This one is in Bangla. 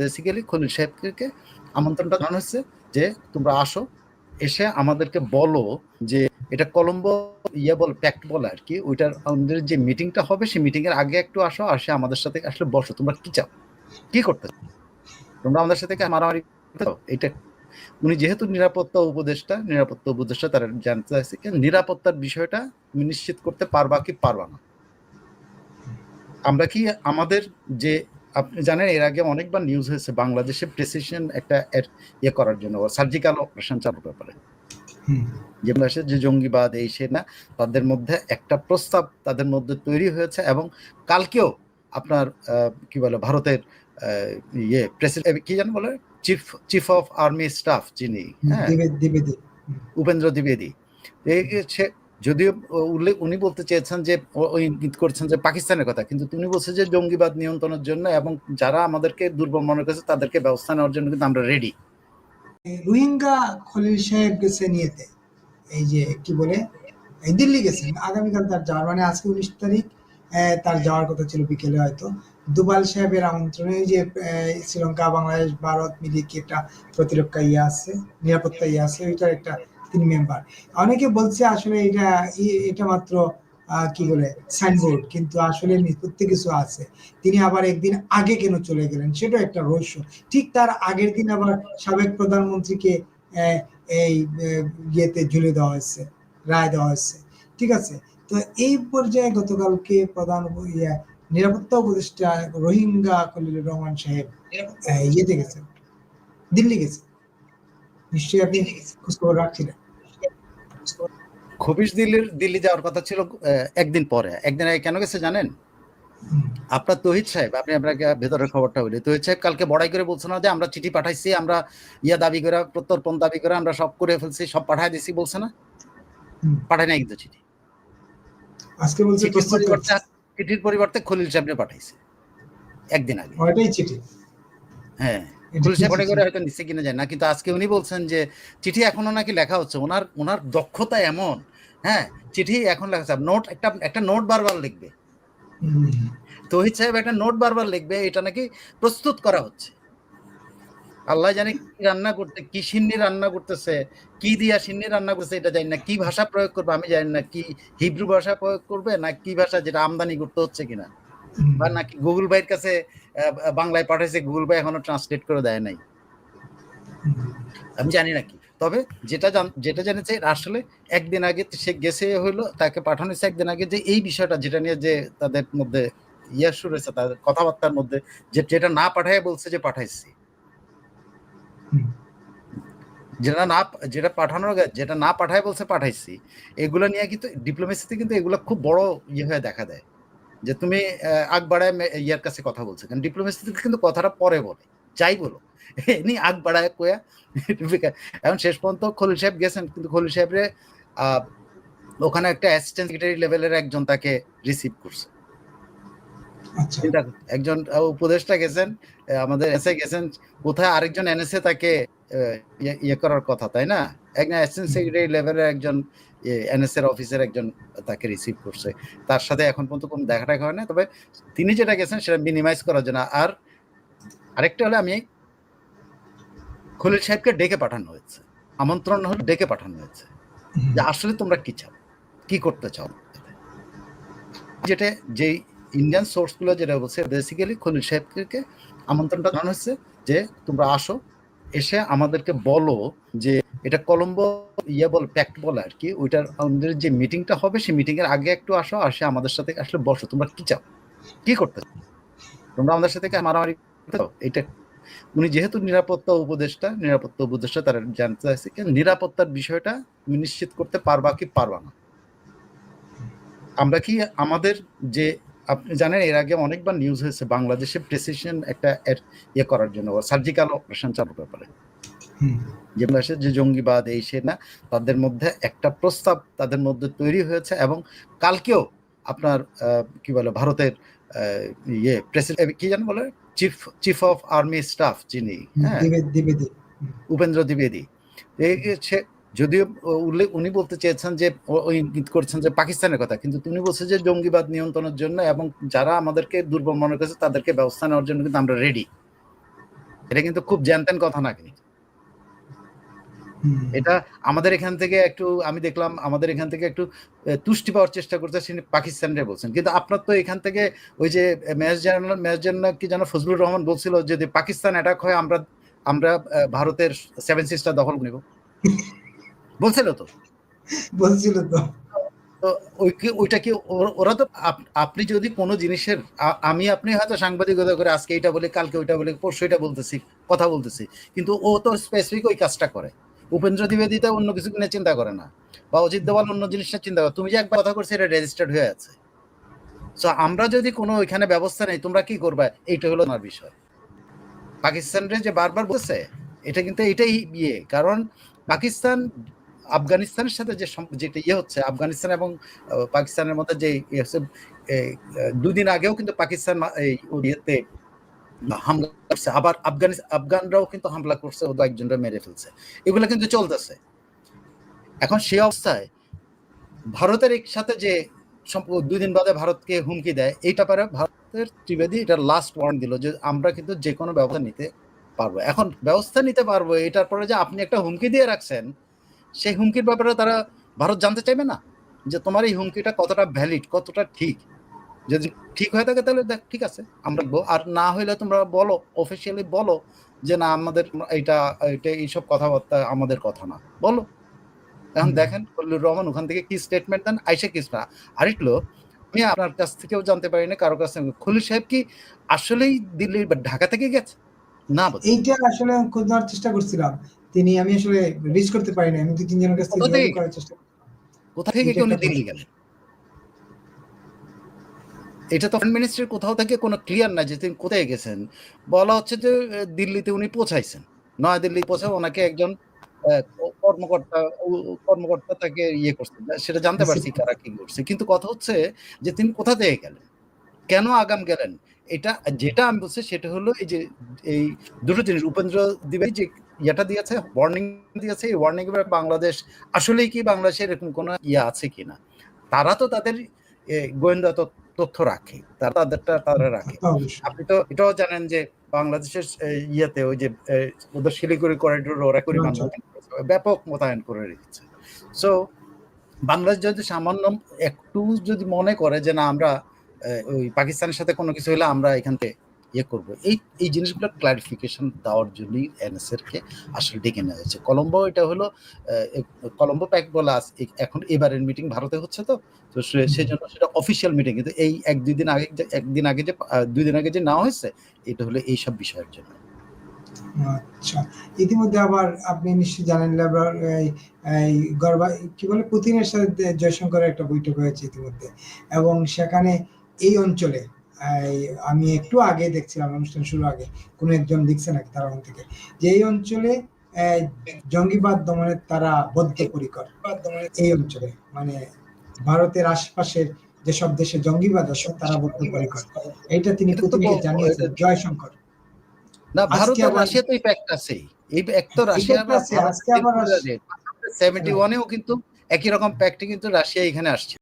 বেসিক্যালি খলিল সাহেবকে আমন্ত্রণটা জানানো হচ্ছে যে তোমরা আসো, এসে আমাদেরকে বলো যে এটা কলম্বো ইয়ে বল প্যাক্ট বলে আর কি, ওইটার আমাদের যে মিটিংটা হবে, সেই মিটিং এর আগে একটু আসো আসে আমাদের সাথে আসলে বসো, তোমরা কি চাও? কি করতে তোমরা আমাদের সাথে মারামারি এটা উনি যেহেতু নিরাপত্তা উপদেষ্টা নিরাপত্তা উপদেষ্টা তারা জানতে চাইছে নিরাপত্তার বিষয়টা তুমি নিশ্চিত করতে পারবা কি পারবা না। আমরা কি আমাদের যে আপনি জানেন এর আগে অনেকবার নিউজ হয়েছে বাংলাদেশে প্রেসিশন একটা ইয়ে করার জন্য সার্জিক্যাল অপারেশন চালানোর ব্যাপারে। যে যে জঙ্গিবাদ এই সে না তাদের মধ্যে একটা প্রস্তাব তাদের মধ্যে তৈরি হয়েছে এবং কালকেও আপনার কি বলে ভারতের ইয়ে প্রেসিডেন্ট কি জানো বলে? Chief chief of army staff যিনি হ্যাঁ? উপেন্দ্র দ্বিবেদী। যদিও উল্লেখ উনি বলতে চেয়েছেন যে ইঙ্গিত করছেন যে পাকিস্তানের কথা, কিন্তু তুমি বলছে যে জঙ্গিবাদ নিয়ন্ত্রণের জন্য এবং যারা আমাদেরকে দুর্বল মনে করেছে তাদেরকে ব্যবস্থা নেওয়ার জন্য কিন্তু আমরা রেডি রোহিঙ্গা খলিল সাহেব গেছে নিয়েতে এই যে কি বলে দিল্লি গেছেন, আগামীকাল তার যাওয়ার মানে আজকে উনিশ তারিখ তার যাওয়ার কথা ছিল বিকেলে হয়তো। দুবাল সাহেবের আমন্ত্রণে যে শ্রীলঙ্কা, বাংলাদেশ, ভারত মিলিয়ে কি একটা প্রতিরক্ষা ইয়ে আছে, নিরাপত্তা ইয়ে আছে, ওইটার একটা তিনি মেম্বার অনেকে বলছে আসলে এটা এটা মাত্র কি বলে সাইনবোর্ড কিন্তু আসলে নিষ্পত্তি কিছু আছে। তিনি আবার একদিন আগে কেন চলে গেলেন সেটা একটা রহস্য। ঠিক তার আগের দিন আবার সাবেক প্রধানমন্ত্রীকে এই ইয়েতে ঝুলে দেওয়া হয়েছে রায় দেওয়া হয়েছে। ঠিক আছে? তো এই পর্যায়ে গতকালকে প্রধান ইয়ে, নিরাপত্তা উপদেষ্টা রোহিঙ্গা খলিলুর রহমান সাহেব ইয়েতে গেছেন। দিল্লি গেছে নিশ্চয়ই আপনি খোঁজখবর রাখছিলেন। খবিস দিল্লির দিল্লি যাওয়ার কথা ছিল একদিন পরে। একদিন আগে কেন গেছে জানেন? আপনার তহিদ সাহেব আপনি আপনাকে ভেতরের খবরটা বলি। তহিদ সাহেব কালকে বড়াই করে বলছে না যে আমরা চিঠি পাঠাইছি আমরা ইয়া দাবি করে প্রত্যর্পণ দাবি করে আমরা সব করে ফেলছি সব পাঠাই দিছি বলছে না। পাঠায় নাই কিন্তু চিঠি। আজকে বলছে চিঠির পরিবর্তে করছে। চিঠির পরিবর্তে খলিল সাহেবনে পাঠাইছে। একদিন আগে। ওইটাই চিঠি? হ্যাঁ। করে হয়তো নিচে কিনে যায়। না কিন্তু আজকে উনি বলছেন যে চিঠি এখনও নাকি লেখা হচ্ছে। ওনার ওনার দক্ষতা এমন। হ্যাঁ চিঠি এখন লেখা হচ্ছে নোট একটা একটা নোট বারবার লিখবে। তহিদ সাহেব একটা নোট বারবার লিখবে এটা নাকি প্রস্তুত করা হচ্ছে। আল্লাহ জানে কি রান্না করতে কি সিন্নি রান্না করতেছে কি দিয়া সিন্নি রান্না করতেছে এটা জানি না। কি ভাষা প্রয়োগ করবে আমি জানি না। কি হিব্রু ভাষা প্রয়োগ করবে না কি ভাষা যেটা আমদানি করতে হচ্ছে কিনা? বা নাকি গুগল ভাইয়ের কাছে বাংলায় পাঠাইছে গুগল ভাই এখনও ট্রান্সলেট করে দেয় নাই। আমি জানি না কি তবে যেটা জান- যেটা জেনেছে আসলে একদিন আগে সে গেছে হইল তাকে পাঠানো হয়েছে একদিন আগে যে এই বিষয়টা যেটা নিয়ে যে তাদের মধ্যে ইয়া শুরু হয়েছে তাদের কথাবার্তার মধ্যে যে যেটা না পাঠায় বলছে যে পাঠাইছি। যেটা না যেটা পাঠানোর যেটা না পাঠায় বলছে পাঠাইছি এগুলো নিয়ে কিন্তু ডিপ্লোমেসিতে কিন্তু এগুলো খুব বড় ইয়ে হয়ে দেখা দেয়। যে তুমি আগ বাড়ায় ইয়ার কাছে কথা বলছো। কারণ ডিপ্লোমেসিতে কিন্তু কথাটা পরে বলে। যাই বলো। এমনি আগ বাড়ায় কোয়া এখন শেষ পর্যন্ত খলিল সাহেব গেছেন কিন্তু খলিল সাহেবরে ওখানে একটা অ্যাসিস্ট্যান্ট সেক্রেটারি লেভেলের একজন তাকে রিসিভ করছে। আচ্ছা। একজন উপদেষ্টা গেছেন আমাদের এসে গেছেন, কোথায় আরেকজন এনএসএ তাকে ইয়ে- ইয়ে করার কথা, তাই না? একজন অ্যাসিস্ট্যান্ট সেক্রেটারি লেভেলের একজন এনএসএ এর অফিসের একজন তাকে রিসিভ করছে। তার সাথে এখন পর্যন্ত কোনো দেখা টাকা হয় না তবে তিনি যেটা গেছেন সেটা মিনিমাইজ করার জন্য। আর আরেকটা হলে আমি খলিল সাহেবকে ডেকে পাঠানো হয়েছে। আমন্ত্রণ হলে ডেকে পাঠানো হয়েছে। যে আসলে তোমরা কি চাও? কি করতে চাও? যেটা যে ইন্ডিয়ান সোর্সগুলো যেটা বলছে বেসিক্যালি খলিল সাহেবকে আমন্ত্রণটা জানানো হচ্ছে যে তোমরা আসো, এসে আমাদেরকে বলো যে এটা কলম্বো ইয়ে বল, প্যাক্ট বলে আর কি, ওইটার আমাদের যে মিটিংটা হবে, সেই মিটিং এর আগে একটু আসো আর সে আমাদের সাথে আসলে বসো। তোমরা কি চাও? কি করতে? তোমরা আমাদের সাথে মারামারি এটা উনি যেহেতু নিরাপত্তা উপদেষ্টা নিরাপত্তা উপদেষ্টা তারা জানতে চাইছে নিরাপত্তার বিষয়টা তুমি নিশ্চিত করতে পারবা কি পারবা না। আমরা কি আমাদের যে আপনি জানেন এর আগে অনেকবার নিউজ হয়েছে বাংলাদেশে প্রেসিশন একটা ইয়ে করার জন্য সার্জিক্যাল অপারেশন চালানোর ব্যাপারে। হুম, যে যে জঙ্গিবাদ এই সে না তাদের মধ্যে একটা প্রস্তাব তাদের মধ্যে তৈরি হয়েছে এবং কালকেও আপনার কি বলে ভারতের ইয়ে প্রেসিডেন্ট কি জানেন বলে? Chief chief of army staff যিনি হ্যাঁ। উপেন্দ্র দ্বিবেদী। যদিও উল্লেখ উনি বলতে চেয়েছেন যে ওই ইঙ্গিত করছেন যে পাকিস্তানের কথা কিন্তু তিনি বলছে যে জঙ্গিবাদ নিয়ন্ত্রণের জন্য এবং যারা আমাদেরকে দুর্বল মনে করেছে তাদেরকে ব্যবস্থা নেওয়ার জন্য কিন্তু আমরা রেডি এটা কিন্তু খুব জ্যানতেন কথা না কিন্তু। এটা আমাদের এখান থেকে একটু আমি দেখলাম আমাদের এখান থেকে একটু তুষ্টি পাওয়ার চেষ্টা করতে তিনি পাকিস্তানরে বলছেন। কিন্তু আপনার তো এখান থেকে ওই যে ম্যাচ জার্নাল ম্যাচ জার্নাল কি যেন ফজলুর রহমান বলছিল যদি পাকিস্তান অ্যাটাক হয় আমরা আমরা ভারতের সেভেন সিস্টার দখল নিব। বলছিল তো? বলছিল তো। তো ওই কি- ওইটা কি ওর- তো আপনি যদি কোনো জিনিসের আমি আপনি হয়তো সাংবাদিকতা করে আজকে এটা বলে কালকে ওইটা বলে পরশু এটা বলতেছি কথা বলতেছি। কিন্তু ও তো স্পেসিফিক ওই কাজটা করে। উপেন্দ্র দ্বিবেদী তো অন্য কিছু নিয়ে চিন্তা করে না। বা অজিত দেওয়াল অন্য জিনিসটা চিন্তা করে। তুমি যে একবার কথা করছ এটা রেজিস্টার্ড হয়ে আছে। সো আমরা যদি কোনো ওইখানে ব্যবস্থা নেই তোমরা কি করবে? এইটা হলো আমার বিষয়। পাকিস্তানরে যে বারবার বলছে এটা কিন্তু এটাই ইয়ে। কারণ পাকিস্তান আফগানিস্তানের সাথে যে যেটা ইয়ে হচ্ছে, আফগানিস্তান এবং পাকিস্তানের মধ্যে যে ইয়ে হচ্ছে দুদিন আগেও কিন্তু পাকিস্তান এই ইয়েতে হামলা করছে। আবার আফগানিস্তান আফগানরাও কিন্তু হামলা করছে ও একজনটা মেরে ফেলছে। এগুলো কিন্তু চলতেছে। এখন সেই অবস্থায় ভারতের সাথে যে দুই দিন বাদে ভারতকে হুমকি দেয় এইটা পারে ভারতের ত্রিবেদী এটা লাস্ট ওয়ার্ন দিল যে আমরা কিন্তু যে কোনো ব্যবস্থা নিতে পারব। এখন ব্যবস্থা নিতে পারব, এটার পরে যে আপনি একটা হুমকি দিয়ে রাখছেন সেই হুমকির ব্যাপারে তারা ভারত জানতে চাইবে না যে তোমার এই হুমকিটা কতটা ভ্যালিড কতটা ঠিক। যদি ঠিক হয়ে থাকে তাহলে দেখ ঠিক আছে আমরা আর না হইলে তোমরা বলো অফিসিয়ালি বলো যে না আমাদের এইটা এটা এইসব কথাবার্তা আমাদের কথা না। বলো। এখন দেখেন ফজলুর রহমান ওখান থেকে কি স্টেটমেন্ট দেন আইসা কি না আরেকলো আমি আপনার কাছ থেকেও জানতে পারি না কারও কাছ থেকে। খলিল সাহেব কি আসলেই দিল্লির বা ঢাকা থেকে গেছে? না এইটা আসলে খোঁজ চেষ্টা করছিলাম। তিনি আমি আসলে রিচ করতে পারি না আমি দু তিনজনের কাছ থেকে যোগাযোগ করার চেষ্টা করি কোথা থেকে এটা কি উনি দিল্লি গেলেন এটা তো ফরেন মিনিস্ট্রির কোথাও থেকে কোনো ক্লিয়ার না যে তিনি কোথায় গেছেন। বলা হচ্ছে যে দিল্লিতে উনি পৌঁছাইছেন। নয়াদিল্লি পৌঁছে ওনাকে একজন কর্মকর্তা কর্মকর্তা তাকে ইয়ে করছে। সেটা জানতে পারছি কারা কি করছে। কিন্তু কথা হচ্ছে যে তিনি কোথা থেকে গেলেন? কেন আগাম গেলেন? এটা যেটা আমি বলছি সেটা হলো এই যে এই দুটো জিনিস। উপেন্দ্র দিবে যে ইয়েটা দিয়েছে ওয়ার্নিং দিয়েছে এই ওয়ার্নিং এবার বাংলাদেশ আসলেই কি বাংলাদেশে এরকম কোনো ইয়ে আছে কিনা? তারা তো তাদের গোয়েন্দা তথ্য- রাখে তারা তাদেরটা তারা রাখে। আপনি তো এটাও জানেন যে বাংলাদেশের ইয়েতে ওই যে ওদের শিলিগুড়ি করিডোর ওরা পরিমাণ আচ্ছা। ব্যাপক মোতায়েন করে রেখেছে। সো বাংলাদেশ যদি সামান্য একটু যদি মনে করে যে না আমরা ওই পাকিস্তানের সাথে কোনো কিছু হলে আমরা এখান থেকে ইয়ে করব। এই এই জিনিসগুলো ক্লারিফিকেশন দেওয়ার জন্যই এনএসএর কে আসলে ডেকে নেওয়া হয়েছে। কলম্বো এটা হলো কলম্বো প্যাক বলা। এখন এবারের মিটিং ভারতে হচ্ছে তো? তো সে- সেজন্য সেটা অফিসিয়াল মিটিং কিন্তু এই এক দুই দিন আগে যে একদিন আগে যে দুই দিন আগে যে নেওয়া হয়েছে এটা হলো এই সব বিষয়ের জন্য। আচ্ছা। ইতিমধ্যে আবার আপনি নিশ্চয়ই জানেন লেবার এই গর্বা কি বলে পুতিনের সাথে জয়শঙ্করের একটা বৈঠক হয়েছে ইতিমধ্যে। এবং সেখানে এই অঞ্চলে আমি একটু আগে দেখছিলাম অনুষ্ঠান শুরু আগে কোনো একজন লিখছে নাকি তার থেকে? যে এই অঞ্চলে জঙ্গিবাদ দমনের তারা বদ্ধপরিকর এই অঞ্চলে মানে ভারতের আশেপাশের যেসব দেশে জঙ্গিবাদ আছে তারা বদ্ধপরিকর এইটা তিনি তো জানিয়েছেন জয়শঙ্কর। না ভারত আর রাশিয়া তো এই প্যাক্ট আছেই। এই এক তো রাশিয়া আজকে আবার রাশ- সেভেন্টি ওয়ানেও কিন্তু একই রকম প্যাক্টে কিন্তু রাশিয়া এখানে আসছে।